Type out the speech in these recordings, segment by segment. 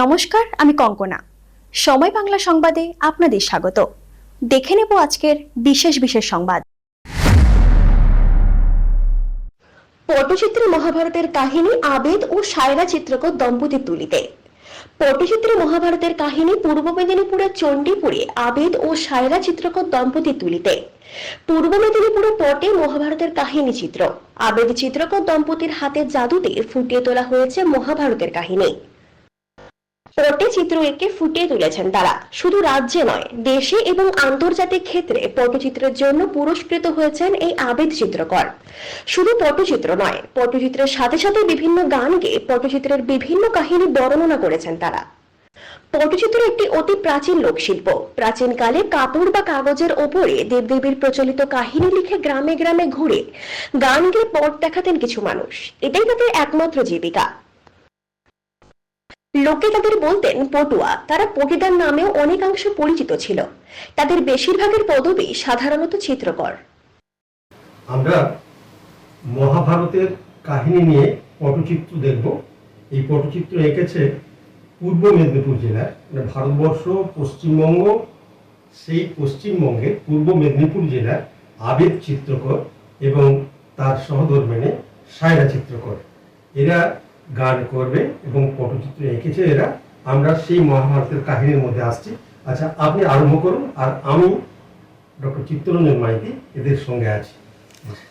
নমস্কার, আমি কঙ্কনা। সময় বাংলা সংবাদে আপনাদের স্বাগত। দেখে নেব আজকের বিশেষ বিশেষ সংবাদ। পটচিত্রে মহাভারতের কাহিনী, আবেদ ও সায়রা চিত্রকর দম্পতির তুলিতে। পটচিত্রে মহাভারতের কাহিনী পূর্ব মেদিনীপুরের চণ্ডীপুরে আবেদ ও সায়রা চিত্রকর দম্পতির তুলিতে। পূর্ব মেদিনীপুরের পটে মহাভারতের কাহিনী চিত্র। আবেদ চিত্রকর দম্পতির হাতে জাদুতে ফুটিয়ে তোলা হয়েছে মহাভারতের কাহিনী। পটে চিত্র এঁকে ফুটিয়ে তুলেছেন তারা। শুধু রাজ্যে নয়, দেশে এবং আন্তর্জাতিক ক্ষেত্রে পটচিত্রের জন্য পুরস্কৃত হয়েছেন এই আবেদ চিত্রকর। শুধু পটচিত্র নয়, পটচিত্রের সাথে সাথে বিভিন্ন গেয়ে পটচিত্রের বিভিন্ন কাহিনী বর্ণনা করেছেন তারা। পটচিত্র একটি অতি প্রাচীন লোকশিল্প। প্রাচীনকালে কাপড় বা কাগজের ওপরে দেবদেবীর প্রচলিত কাহিনী লিখে গ্রামে গ্রামে ঘুরে গান গেয়ে পট দেখাতেন কিছু মানুষ। এটাই তাদের একমাত্র জীবিকা। লোকে তাদের বলতেন, পটুয়া, তারা পটিদার নামেও অনেকাংশ পরিচিত ছিল। তাদের বেশিরভাগের পদবি সাধারণত চিত্রকর। আমরা মহাভারতের কাহিনী নিয়ে পটচিত্র দেখব। এই পটচিত্র এঁকেছে পূর্ব মেদিনীপুর জেলার মানে ভারতবর্ষ, পশ্চিমবঙ্গ, সেই পশ্চিমবঙ্গের পূর্ব মেদিনীপুর জেলার আবেদ চিত্রকর এবং তার সহধর্মিনী সায়রা চিত্রকর। এরা গান করবে এবং পটচিত্র এঁকেছে এরা। আমরা সেই মহাভারতের কাহিনীর মধ্যে আসছি। আচ্ছা আপনি আরম্ভ করুন আর আমি ডক্টর চিত্তরঞ্জন মাইতি এদের সঙ্গে আছি।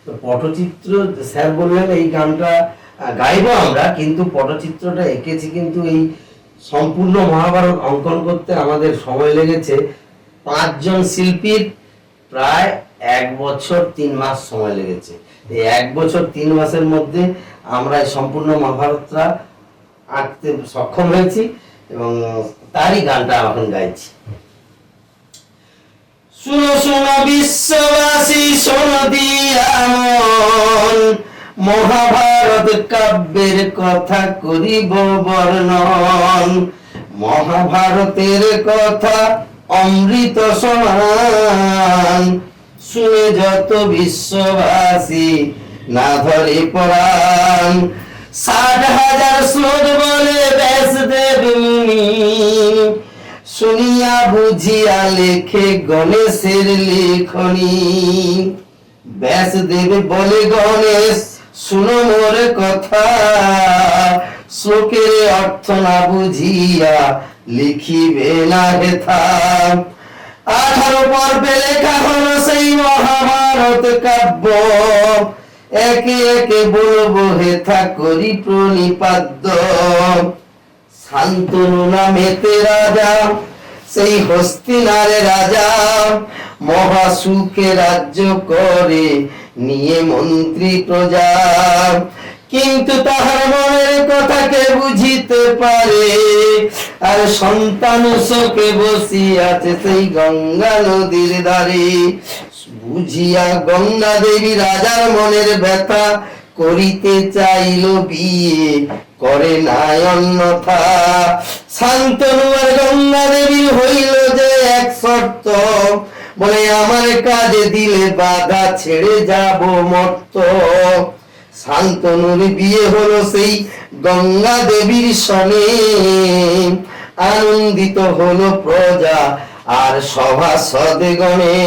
তো পটচিত্র, স্যার বললেন এই গানটা গাইবো আমরা, কিন্তু পটচিত্রটা এঁকেছি কিন্তু এই সম্পূর্ণ মহাভারত অঙ্কন করতে আমাদের সময় লেগেছে। পাঁচজন শিল্পীর প্রায় এক বছর তিন মাস সময় লেগেছে। এই এক বছর তিন মাসের মধ্যে আমরা সম্পূর্ণ মহাভারতটা আঁকতে সক্ষম হয়েছি এবং তারই গানটা এখন গাইছি। শুনো শুনো বিশ্ববাসী, শোনো দিয়ামন মহাভারত কাব্যের কথা করিব বর্ণন। মহাভারতের কথা অমৃত সমান শুনে যত বিশ্ববাসী না ধরে পড়ান ষাট হাজার শ্লোক বলে ব্যাসদেব মুনি শুনিয়া বুঝিয়া লেখে গণেশের লেখনি। ব্যাস দেবে বলে গণেশ, শুনো মোর কথা। শ্লোকের অর্থ না বুঝিয়া লিখিবে না হেথা। আঠারো পর্বে লেখা হলো সেই মহাভারত কাব্য। একে একে বলব হেথা করি প্রণিপাদ্য। শান্তনু নামেতে রাজা, সেই হস্তিনারে রাজা। মহাসুখে রাজ্য করে নিয়ে মন্ত্রী প্রজা। কিন্তু তাহার মনের কথা কে বুঝিতে পারে আর সন্তান শোকে বসিয়াছে সেই গঙ্গা নদীর ধারে। বুঝিয়া গঙ্গা দেবী রাজার মনের ব্যথা করিতে চাইল বিয়ে, করে নাই অন্যথা। শান্তনু আর গঙ্গা দেবী হইল যে এক শর্ত, বলে আমার কাজে দিলে বাধা ছেড়ে যাব মত্ত। শান্তনুর বিয়ে হলো সেই গঙ্গা দেবীর সনে আনন্দিত হলো প্রজা আর সভাসদ গণে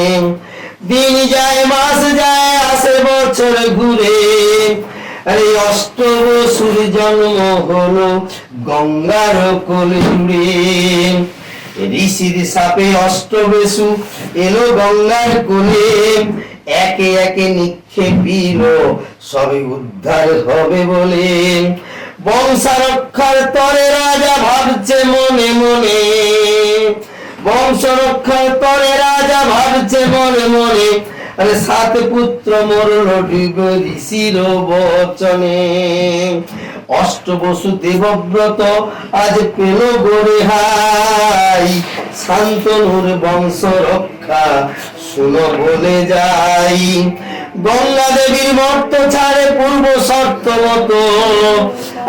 দিন যায়, মাস যায়, আসে বছর ঘুরে। আরে অষ্টম জন্ম হলো গঙ্গার কোল জুড়ে। ঋষির সাপে অষ্টবেশু এলো গঙ্গার কোলে। একে একে নিক্ষেপিল সবে উদ্ধার হবে বলে। বংশারক্ষার তরে রাজা ভাবছে মনে মনে। বংশ রক্ষার তরে রাজা ভাবছে মনে মনে। আরে সাত পুত্র ডিব ঋষির বচনে। অষ্টবসু দেবব্রত আজ পেল গোরে হাই শান্তনুর বংশ রক্ষা শুনো বলে যাই। গঙ্গা দেবীর মর্ত ছাড়ে পূর্ব শর্ত মতো।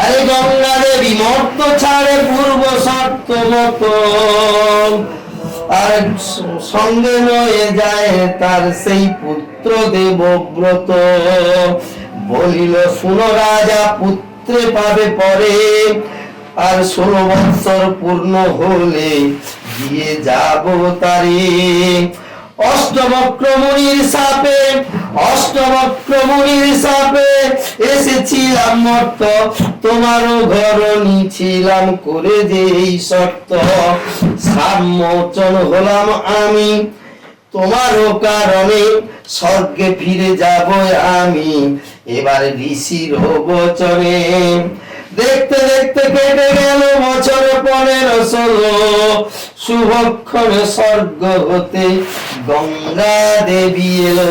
আরে গঙ্গা দেবী মর্ত ছাড়ে পূর্ব শর্ত মতো। আর সঙ্গে নয়ে যায় তার সেই পুত্র দেবব্রত। বলিল, শুনো রাজা, পুত্রে পাবে পরে। আর ষোলো বৎসর পূর্ণ হলে দিয়ে যাব তারে। অষ্টবক্রমণির সাপে অষ্টবক্রমণির সাপে এসেছিলাম মর্ত। তোমারও ঘর নিছিলাম করে যে এই সত্য সাম্মোচন হলাম আমি, তোমারও কারণে স্বর্গে ফিরে যাব আমি। এবার ঋষির বচনে দেখতে দেখতে কেটে গেল বছর পনেরো ষোলো। শুভক্ষণে স্বর্গ হতে গঙ্গা দেবী এলো।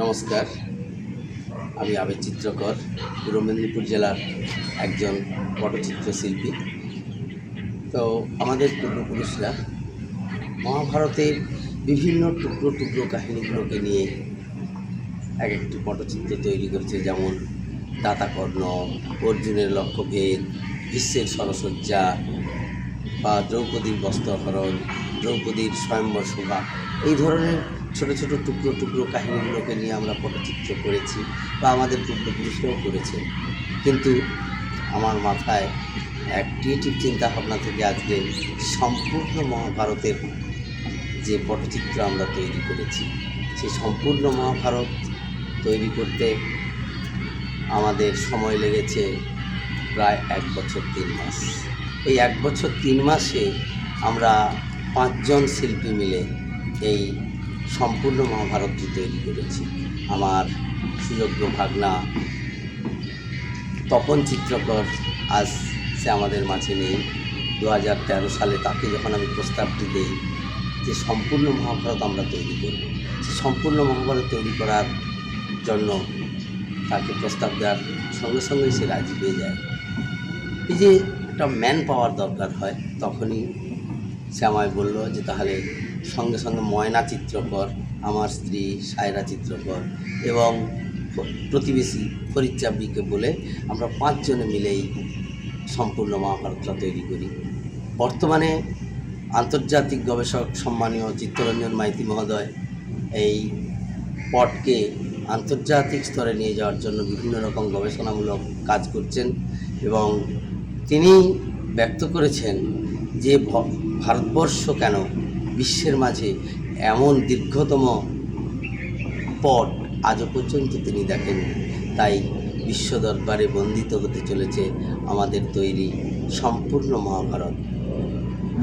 নমস্কার, আমি আবেদ চিত্রকর, পূর্ব মেদিনীপুর জেলার একজন পটচিত্র শিল্পী তো আমাদের পূর্বপুরুষরা মহাভারতের বিভিন্ন টুকরো টুকরো কাহিনীগুলোকে নিয়ে এক একটি পটচিত্র তৈরি করেছে, যেমন দাতাকর্ণ, অর্জুনের লক্ষ্যভেদ বিশ্বের সরসজ্জা বা দ্রৌপদীর বস্ত্রহরণ, দ্রৌপদীর স্বয়ম্বর শোভা এই ধরনের ছোট ছোট টুকরো টুকরো কাহিনীগুলোকে নিয়ে আমরা পটচিত্র করেছি বা আমাদের পূর্বপুরুষরাও করেছে। কিন্তু আমার মাথায় এক ক্রিয়েটিভ চিন্তা ভাবনা থেকে আজকে সম্পূর্ণ মহাভারতের যে পটচিত্র আমরা তৈরি করেছি সেই সম্পূর্ণ মহাভারত তৈরি করতে আমাদের সময় লেগেছে প্রায় এক বছর তিন মাস। এই এক বছর তিন মাসে আমরা পাঁচজন শিল্পী মিলে এই সম্পূর্ণ মহাভারতটি তৈরি করেছি। আমার সুযোগ্য ভাগনা তপন চিত্রকর, আজ সে আমাদের মাঝে নেই। দু হাজার তেরো সালে তাকে যখন আমি প্রস্তাবটি দিই যে সম্পূর্ণ মহাভারত আমরা তৈরি করব, সে সম্পূর্ণ মহাভারত তৈরি করার জন্য তাকে প্রস্তাব দেওয়ার সঙ্গে সঙ্গে সে রাজি হয়ে যায়। এই যে একটা ম্যান পাওয়ার দরকার হয়। তখনই সে আমায় বলল যে, তাহলে সঙ্গে সঙ্গে ময়না চিত্রকর, আমার স্ত্রী সায়রা চিত্রকর এবং প্রতিবেশী ফরিদ চাব্বিকে বলে আমরা পাঁচজনে মিলেই সম্পূর্ণ মহাভারতটা তৈরি করি। বর্তমানে আন্তর্জাতিক গবেষক সম্মানীয় চিত্তরঞ্জন মাইতি মহোদয় এই পটকে আন্তর্জাতিক স্তরে নিয়ে যাওয়ার জন্য বিভিন্ন রকম গবেষণামূলক কাজ করছেন এবং তিনি ব্যক্ত করেছেন যে ভারতবর্ষ কেন বিশ্বের মাঝে এমন দীর্ঘতম পট আজও পর্যন্ত তিনি দেখেন তাই বিশ্ব দরবারে বন্দিত হতে চলেছে আমাদের তৈরি সম্পূর্ণ মহাভারত।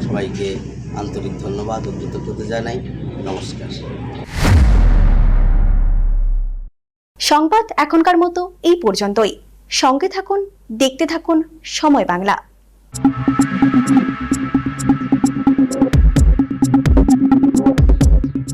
সবাইকে আন্তরিক ধন্যবাদ ও কৃতজ্ঞতা জানাই। নমস্কার। সংবাদ এখনকার মতো এই পর্যন্তই। সঙ্গে থাকুন দেখতে থাকুন সময় বাংলা।